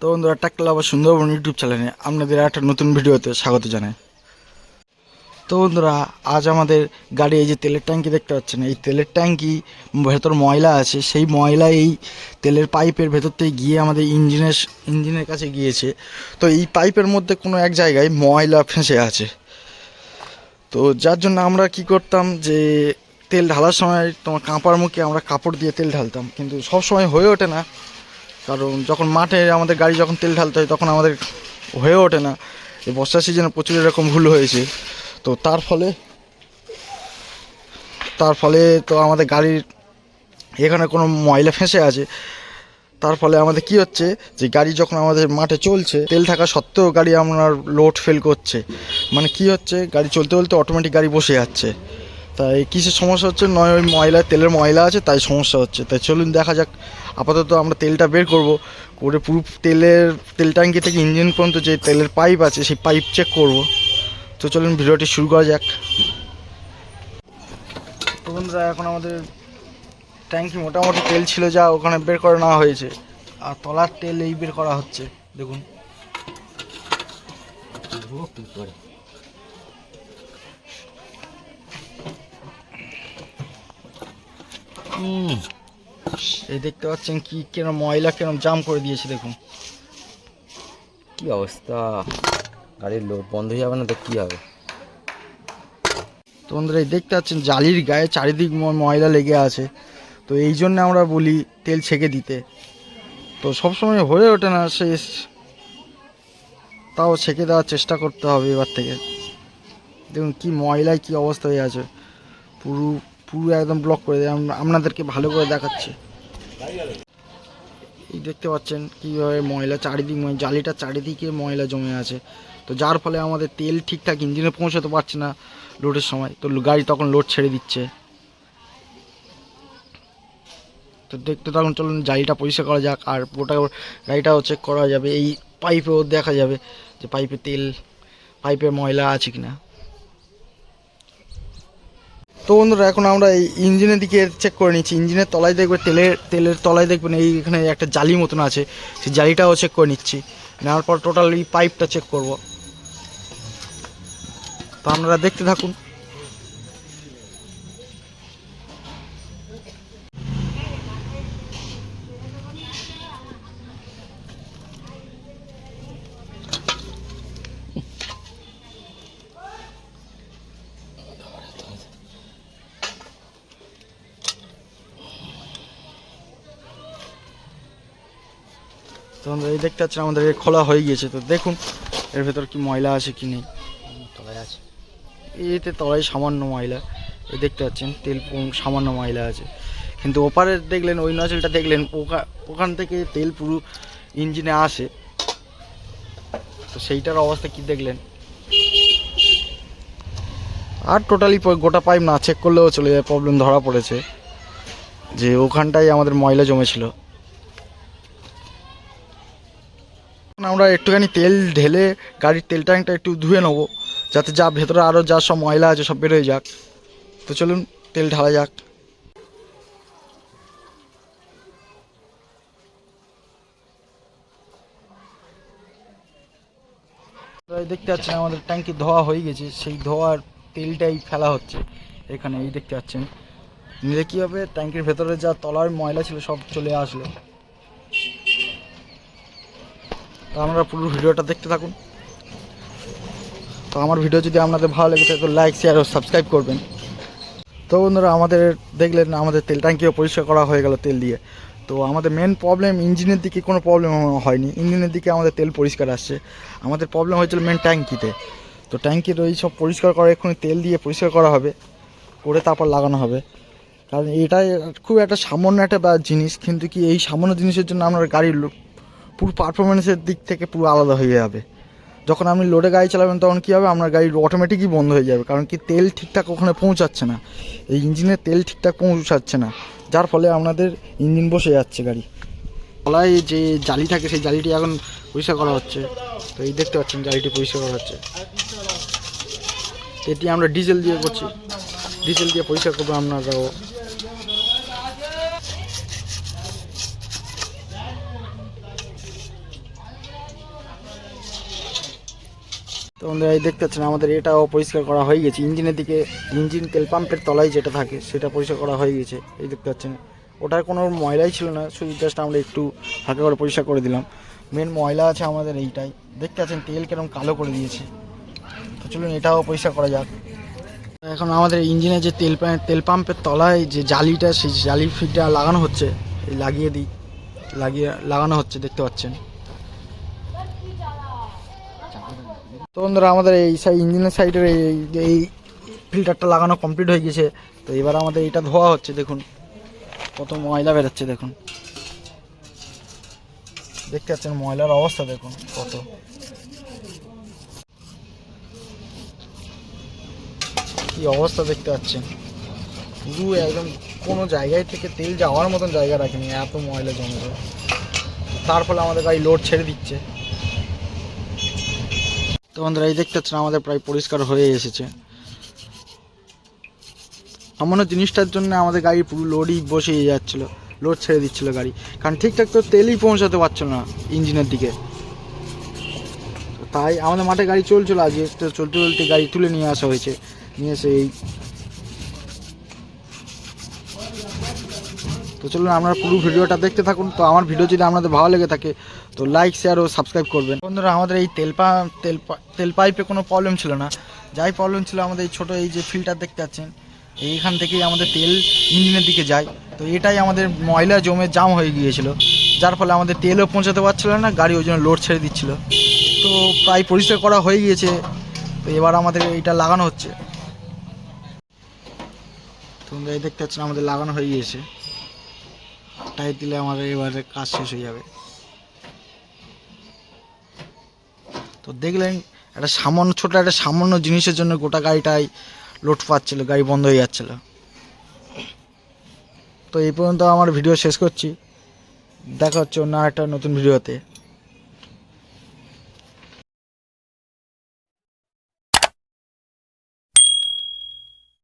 তো বন্ধুরা, টাকলা আবার সুন্দরবন ইউটিউব চ্যানেলে আপনাদের একটা নতুন ভিডিওতে স্বাগত জানাই। তো বন্ধুরা, আজ আমাদের গাড়ি এই যে তেলের ট্যাঙ্কি দেখতে পাচ্ছেন, এই তেলের ট্যাঙ্কি ভেতর ময়লা আছে, সেই ময়লা এই তেলের পাইপের ভেতর থেকে গিয়ে আমাদের ইঞ্জিনের ইঞ্জিনের কাছে গিয়েছে। তো এই পাইপের মধ্যে কোনো এক জায়গায় ময়লা ফেঁসে আছে। তো যার জন্য আমরা কি করতাম যে, তেল ঢালার সময় তোমার কাঁপার মুখে আমরা কাপড় দিয়ে তেল ঢালতাম, কিন্তু সব সময় হয়ে ওঠে না। কারণ যখন মাঠে আমাদের গাড়ি যখন তেল ঢালতে হয় তখন আমাদের হয়ে ওঠে না। এই বর্ষা সিজনে প্রচুর এরকম ভুল হয়েছে। তো তার ফলে তার ফলে তো আমাদের গাড়ির এখানে কোনো ময়লা ফেঁসে আছে। তার ফলে আমাদের কি হচ্ছে যে গাড়ি যখন আমাদের মাঠে চলছে, তেল থাকা সত্ত্বেও গাড়ি আপনার লোড ফেল করছে। মানে কি হচ্ছে, গাড়ি চলতে চলতে অটোমেটিক গাড়ি বসে যাচ্ছে। তাই কিসের সমস্যা হচ্ছে? নয় ওই ময়লা, তেলের ময়লা আছে, তাই সমস্যা হচ্ছে। তাই চলুন দেখা যাক। আপাতত আমরা তেলটা বের করব। করে পুরো তেলের, তেল ট্যাঙ্কি থেকে ইঞ্জিন পর্যন্ত যে তেলের পাইপ আছে, সেই পাইপ চেক করব। তো চলুন ভিডিওটি শুরু করা যাক। তো বন্ধুরা, এখন আমাদের ট্যাঙ্কি মোটামুটি তেল ছিল যা ওখানে বের করে নেওয়া হয়েছে। আর তলার তেল এই বের করা হচ্ছে, দেখুন। এই দেখতে পাচ্ছেন কি কেন ময়লা কেন জাম করে দিয়েছে দেখুন। কি অবস্থা? গাড়ির লোড বন্ধ হয়ে যাবে না তো কি হবে? তো বন্ধুরা এই দেখতে পাচ্ছেন জালির গায়ে চারিদিক ময়লা লেগে আছে। তো এই জন্য আমরা বলি তেল ছেঁকে দিতে। তো সবসময় হয়ে ওঠে না শেষ তাও ছেঁকে দেওয়ার চেষ্টা করতে হবে এবার থেকে। দেখুন কি ময়লায় কি অবস্থা হয়ে আছে। পুরো পুরো একদম ব্লক করে দেয়। আপনাদেরকে ভালো করে দেখাচ্ছে। এই দেখতে পাচ্ছেন কীভাবে ময়লা চারিদিক মানে জালিটা চারিদিকে ময়লা জমে আছে। তো যার ফলে আমাদের তেল ঠিকঠাক ইঞ্জিনে পৌঁছাতে পারছে না লোডের সময়। তো গাড়ি তখন লোড ছেড়ে দিচ্ছে। তো দেখতে তখন চলুন, জালিটা পরিষ্কার করা যাক। আর ওটা গাড়িটাও চেক করা যাবে। এই পাইপেও দেখা যাবে যে পাইপে তেল পাইপে ময়লা আছে কিনা। তো বন্ধুরা, এখন আমরা এই ইঞ্জিনের দিকে চেক করে নিচ্ছি। ইঞ্জিনের তলায় দেখবেন তেলের তেলের তলায় দেখবেন এই এখানে একটা জালি মতন আছে। সেই জালিটাও চেক করে নিচ্ছি। নেওয়ার পর টোটাল এই পাইপটা চেক করব। তো আপনারা দেখতে থাকুন। বন্ধুরা এই দেখতে পাচ্ছেন আমাদের এ খোলা হয়ে গিয়েছে। তো দেখুন এর ভেতর কি ময়লা আছে কি নেই? তলায় আছে। এতে তলায় সামান্য ময়লা। এই দেখতে পাচ্ছেন তেল সামান্য ময়লা আছে। কিন্তু ওপারে দেখলেন ওই নজলটা দেখলেন ওখা ওখান থেকে তেল পুরো ইঞ্জিনে আসে। তো সেইটার অবস্থা কি দেখলেন? আর টোটালি গোটা পাইপ না চেক করলেও চলে যায় প্রবলেম ধরা পড়েছে। যে ওখানটাই আমাদের ময়লা জমেছিল এখন আমরা একটুখানি তেল ঢেলে গাড়ির তেল ট্যাঙ্কটা একটু ধুয়ে নেব, যাতে যা ভেতরে আরও যা সব ময়লা আছে সব বেরোয় যাক। তো চলুন, তেল ঢালা যাক। দেখতে পাচ্ছেন আমাদের ট্যাঙ্কি ধোয়া হয়ে গেছে, সেই ধোয়ার তেলটাই ফেলা হচ্ছে এখানে, এই দেখতে পাচ্ছেন। নিলে কী হবে ট্যাঙ্কির ভেতরে যা তলার ময়লা ছিল সব চলে আসলো। তো আপনারা পুরো ভিডিওটা দেখতে থাকুন। তো আমার ভিডিও যদি আপনাদের ভালো লেগে থাকে, তো লাইক শেয়ার ও সাবস্ক্রাইব করবেন। তো বন্ধুরা, আমাদের দেখলেন, আমাদের তেল ট্যাঙ্কিও পরিষ্কার করা হয়ে গেল তেল দিয়ে। তো আমাদের মেন প্রবলেম ইঞ্জিনের দিকে কোনো প্রবলেম হয়নি। ইঞ্জিনের দিকে আমাদের তেল পরিষ্কার আসছে। আমাদের প্রবলেম হয়েছিল মেন ট্যাঙ্কিতে। তো ট্যাঙ্কির ওই সব পরিষ্কার করা, এক্ষুনি তেল দিয়ে পরিষ্কার করা হবে, করে তারপর লাগানো হবে। কারণ এটাই খুব একটা সামান্য একটা জিনিস, কিন্তু কি এই সামান্য জিনিসের জন্য আপনার গাড়ির পুরো পারফরমেন্সের দিক থেকে পুরো আলাদা হয়ে যাবে। যখন আপনি লোডে গাড়ি চালাবেন তখন কী হবে? আপনার গাড়ি অটোমেটিকই বন্ধ হয়ে যাবে। কারণ কি, তেল ঠিকঠাক ওখানে পৌঁছাচ্ছে না। এই ইঞ্জিনের তেল ঠিকঠাক পৌঁছাচ্ছে না। যার ফলে আপনাদের ইঞ্জিন বসে যাচ্ছে গাড়ি। তলায় যে জালি থাকে, সেই জালিটি এখন পরিষ্কার করা হচ্ছে। তো এই দেখতে পাচ্ছেন, জালিটি পরিষ্কার করা হচ্ছে। এটি আমরা ডিজেল দিয়ে করছি। ডিজেল দিয়ে পরিষ্কার করব আপনারাও বন্ধুরা, এই দেখতে পাচ্ছেন, আমাদের এটাও পরিষ্কার করা হয়ে গেছে। ইঞ্জিনের দিকে, ইঞ্জিন তেল পাম্পের তলায় যেটা থাকে, সেটা পরিষ্কার করা হয়ে গেছে। এই দেখতে পাচ্ছেন, ওটার কোনো ময়লাই ছিল না, শুধু জাস্ট আমরা একটু হালকা করে পরিষ্কার করে দিলাম। মেন ময়লা আছে আমাদের এইটাই। দেখতে পাচ্ছেন, তেল কীরকম কালো করে দিয়েছে। তো চলুন, এটাও পরিষ্কার করা যাক। এখন আমাদের ইঞ্জিনে যে তেল তেল পাম্পের তলায় যে জালিটা, সেই জালি ফিটটা লাগানো হচ্ছে। লাগিয়ে দিই, লাগিয়ে, লাগানো হচ্ছে, দেখতে পাচ্ছেন। তো বন্ধুরা, আমাদের এই সাইড ইঞ্জিনের সাইডের এই এই ফিল্টারটা লাগানো কমপ্লিট হয়ে গেছে। তো এবার আমাদের এটা ধোয়া হচ্ছে, দেখুন। কত ময়লা বেরোচ্ছে, দেখুন। দেখতে পাচ্ছেন ময়লার অবস্থা, দেখুন, কত। কি অবস্থা দেখতে পাচ্ছেন। পুরো একদম কোনো জায়গায় থেকে তেল যাওয়ার মতন জায়গা রাখেনি, এত ময়লা জমেছে তার ফলে আমাদের গাড়ি লোড ছেড়ে দিচ্ছে। তো বন্ধুরা, এই দেখতে পাচ্ছেন, আমাদের প্রায় পরিষ্কার হয়ে এসেছে। সামান্য জিনিসটার জন্য আমাদের গাড়ি পুরো লোডই বসে যাচ্ছিল লোড ছেড়ে দিচ্ছিল গাড়ি। কারণ ঠিকঠাক তো তেলই পৌঁছাতে পারছিল না ইঞ্জিনের দিকে। তাই আমাদের মাঠে গাড়ি চলছিল আজকে চলতে চলতে গাড়ি তুলে নিয়ে আসা হয়েছে। নিয়ে এসে এই তো চলুন আপনারা পুরো ভিডিওটা দেখতে থাকুন। তো আমার ভিডিও যদি আপনাদের ভালো লেগে থাকে, তো লাইক শেয়ার ও সাবস্ক্রাইব করবেন। বন্ধুরা, আমাদের এই তেল পা তেল পাইপে কোনো প্রবলেম ছিল না। যাই প্রবলেম ছিল, আমাদের এই ছোটো এই যে ফিল্টার দেখতে পাচ্ছেন, এইখান থেকেই আমাদের তেল ইঞ্জিনের দিকে যায়। তো এটাই আমাদের ময়লা জমে জাম হয়ে গিয়েছিল। যার ফলে আমাদের তেলও পৌঁছাতে পারছিল না, গাড়ি ওই জন্য লোড ছেড়ে দিচ্ছিল। তো প্রায় পরিষ্কার করা হয়ে গিয়েছে। তো এবার আমাদের এইটা লাগানো হচ্ছে। তোমরা এই দেখতে পাচ্ছেন, আমাদের লাগানো হয়ে গিয়েছে। টাইট দিলে আমার এবারে কাজ শেষ হয়ে যাবে। তো দেখলেন, একটা সামান্য, ছোট একটা সামান্য জিনিসের জন্য গোটা গাড়িটাই লোড পাচ্ছিল, গাড়ি বন্ধ হয়ে যাচ্ছিল। তো এই পর্যন্ত আমার ভিডিও শেষ করছি। দেখা হচ্ছে অন্য একটা নতুন ভিডিওতে।